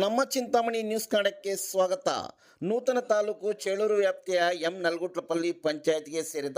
ನಮ್ಮ ಚಿಂತಾಮಣಿ ನ್ಯೂಸ್ ಕನ್ನಡಕ್ಕೆ ಸ್ವಾಗತ. ನೂತನ ತಾಲೂಕು ಚೇಳೂರು ವ್ಯಾಪ್ತಿಯ ಎಂ ನಲ್ಗುಟ್ಲಪಲ್ಲಿ ಪಂಚಾಯತ್ಗೆ ಸೇರಿದ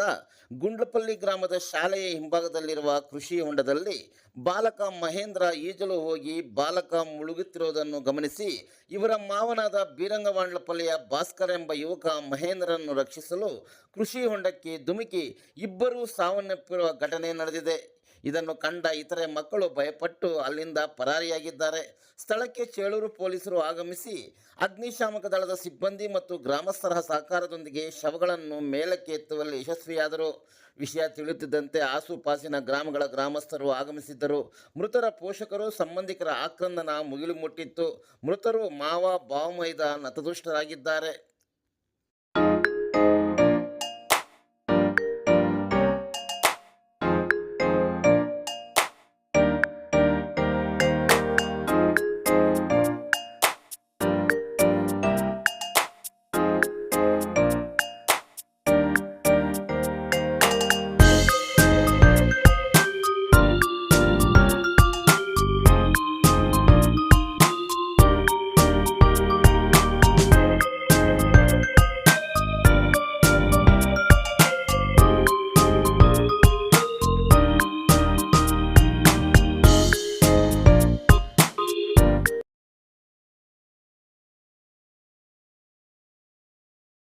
ಗುಂಡ್ಲಪಲ್ಲಿ ಗ್ರಾಮದ ಶಾಲೆಯ ಹಿಂಭಾಗದಲ್ಲಿರುವ ಕೃಷಿ ಹೊಂಡದಲ್ಲಿ ಬಾಲಕ ಮಹೇಂದ್ರ ಈಜಲು ಹೋಗಿ ಬಾಲಕ ಮುಳುಗುತ್ತಿರುವುದನ್ನು ಗಮನಿಸಿ ಇವರ ಮಾವನಾದ ಬೀರಂಗವಾಂಡ್ಲಪಲ್ಲಿಯ ಭಾಸ್ಕರ್ ಎಂಬ ಯುವಕ ಮಹೇಂದ್ರನ್ನು ರಕ್ಷಿಸಲು ಕೃಷಿ ಹೊಂಡಕ್ಕೆ ಧುಮುಕಿ ಇಬ್ಬರೂ ಸಾವನ್ನಪ್ಪಿರುವ ಘಟನೆ ನಡೆದಿದೆ. ಇದನ್ನು ಕಂಡ ಇತರೆ ಮಕ್ಕಳು ಭಯಪಟ್ಟು ಅಲ್ಲಿಂದ ಪರಾರಿಯಾಗಿದ್ದಾರೆ. ಸ್ಥಳಕ್ಕೆ ಚೇಳೂರು ಪೊಲೀಸರು ಆಗಮಿಸಿ ಅಗ್ನಿಶಾಮಕ ದಳದ ಸಿಬ್ಬಂದಿ ಮತ್ತು ಗ್ರಾಮಸ್ಥರ ಸಹಕಾರದೊಂದಿಗೆ ಶವಗಳನ್ನು ಮೇಲಕ್ಕೆ ಎತ್ತುವಲ್ಲಿ ಯಶಸ್ವಿಯಾದರು. ವಿಷಯ ತಿಳಿಯುತ್ತಿದ್ದಂತೆ ಆಸುಪಾಸಿನ ಗ್ರಾಮಗಳ ಗ್ರಾಮಸ್ಥರು ಆಗಮಿಸಿದ್ದರು. ಮೃತರ ಪೋಷಕರು ಸಂಬಂಧಿಕರ ಆಕ್ರಂದನ ಮುಗಿಲು ಮುಟ್ಟಿತ್ತು. ಮೃತರು ಮಾವ ಬಾವಮೈದ ನತದುಷ್ಟರಾಗಿದ್ದಾರೆ